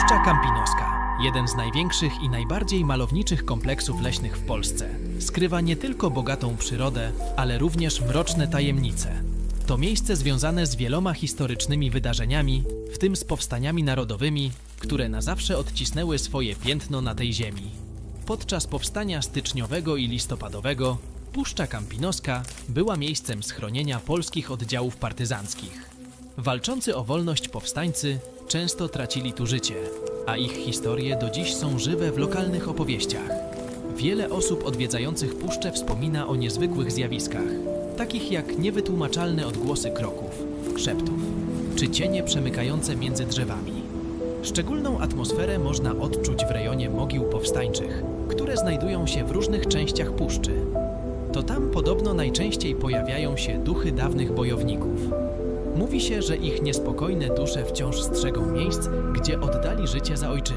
Puszcza Kampinoska, jeden z największych i najbardziej malowniczych kompleksów leśnych w Polsce, skrywa nie tylko bogatą przyrodę, ale również mroczne tajemnice. To miejsce związane z wieloma historycznymi wydarzeniami, w tym z powstaniami narodowymi, które na zawsze odcisnęły swoje piętno na tej ziemi. Podczas powstania styczniowego i listopadowego Puszcza Kampinoska była miejscem schronienia polskich oddziałów partyzanckich. Walczący o wolność powstańcy często tracili tu życie, a ich historie do dziś są żywe w lokalnych opowieściach. Wiele osób odwiedzających puszczę wspomina o niezwykłych zjawiskach, takich jak niewytłumaczalne odgłosy kroków, szeptów, czy cienie przemykające między drzewami. Szczególną atmosferę można odczuć w rejonie mogił powstańczych, które znajdują się w różnych częściach puszczy. To tam podobno najczęściej pojawiają się duchy dawnych bojowników. Mówi się, że ich niespokojne dusze wciąż strzegą miejsc, gdzie oddali życie za ojczyznę.